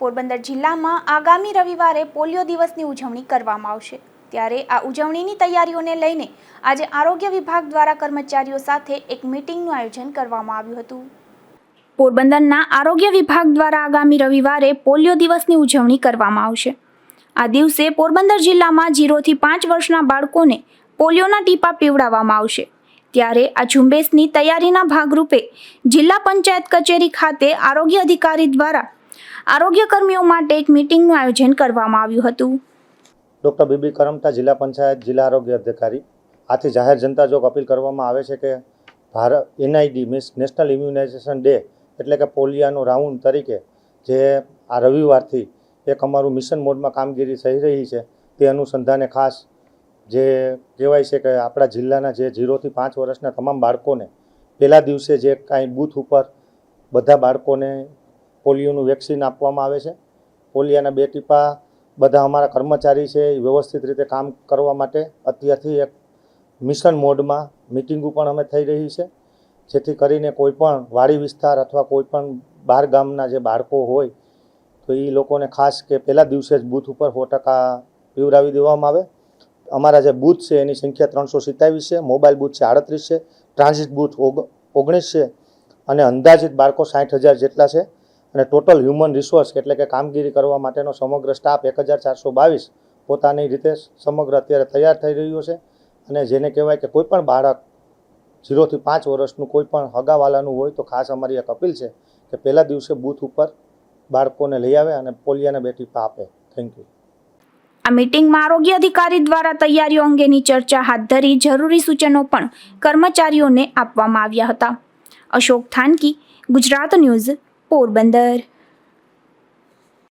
પોરબંદર જિલ્લામાં આગામી રવિવારે પોલિયો દિવસની ઉજવણી કરવામાં આવશે. ત્યારે આ ઉજવણીની તૈયારીઓને લઈને આજે આરોગ્ય વિભાગ દ્વારા કર્મચારીઓ સાથે એક મીટિંગનું આયોજન કરવામાં આવ્યું હતું. પોરબંદરના આરોગ્ય વિભાગ દ્વારા આગામી રવિવારે પોલિયો દિવસની ઉજવણી કરવામાં આવશે. આ દિવસે પોરબંદર જિલ્લામાં જીરોથી પાંચ વર્ષના બાળકોને પોલિયોના ટીપા પીવડાવવામાં આવશે. ત્યારે આ ઝુંબેશની તૈયારીના ભાગરૂપે જિલ્લા પંચાયત કચેરી ખાતે આરોગ્ય અધિકારી દ્વારા આરોગ્ય કર્મીઓ માટે એક મીટિંગનું આયોજન કરવામાં આવ્યું હતું. ડૉક્ટર બીબી કરમતા જિલ્લા પંચાયત જિલ્લા આરોગ્ય અધિકારી. આથી જાહેર જનતા જોગ અપીલ કરવામાં આવે છે કે Bharat NID means national immunization day એટલે કે પોલિયાનો રાઉન્ડ તરીકે જે આ રવિવારથી એક અમારું મિશન મોડમાં કામગીરી થઈ રહી છે તે અનુસંધાને ખાસ જે કહેવાય છે કે આપણા જિલ્લાના જે ઝીરોથી પાંચ વર્ષના તમામ બાળકોને પહેલા દિવસે જે કાંઈ બૂથ ઉપર બધા બાળકોને પોલિયોનું વેક્સિન આપવામાં આવે છે. પોલિયાના બે ટીપા બધા અમારા કર્મચારી છે, એ વ્યવસ્થિત રીતે કામ કરવા માટે અત્યારથી એક મિશન મોડમાં મિટિંગો પણ અમે થઈ રહી છે. જેથી કરીને કોઈપણ વાડી વિસ્તાર અથવા કોઈપણ બહાર ગામના જે બાળકો હોય, તો એ લોકોને ખાસ કે પહેલા દિવસે જ બૂથ ઉપર સો ટકા પીવડાવી દેવામાં આવે. અમારા જે બૂથ છે, એની સંખ્યા ત્રણસો સિત્તાવીસ છે, મોબાઈલ બૂથ છે આડત્રીસ છે, ટ્રાન્ઝિટ બૂથ ઓગ, ઓગણીસ છે, અને અંદાજિત બાળકો સાઠ હજાર જેટલા છે. અને ટોટલ હ્યુમન રિસોર્સ એટલે કે કામગીરી કરવા માટેનો સમગ્ર સ્ટાફ એક હજાર ચારસો બાવીસ પોતાની રીતે સમગ્ર અત્યારે તૈયાર થઈ રહ્યો છે. અને જેને કહેવાય કે કોઈ પણ બાળક ઝીરોથી પાંચ વર્ષનું કોઈ પણ હગાવાલાનું હોય તો ખાસ અમારી એક અપીલ છે કે પહેલા દિવસે બૂથ ઉપર બાળકોને લઈ આવે અને પોલિયાના બેટી આપે. થેન્ક યુ આ મીટિંગમાં આરોગ્ય અધિકારી દ્વારા તૈયારીઓ અંગેની ચર્ચા હાથ ધરી જરૂરી સૂચનો પણ કર્મચારીઓને આપવામાં આવ્યા હતા. અશોક થાનકી, ગુજરાત ન્યૂઝ પોરબંદર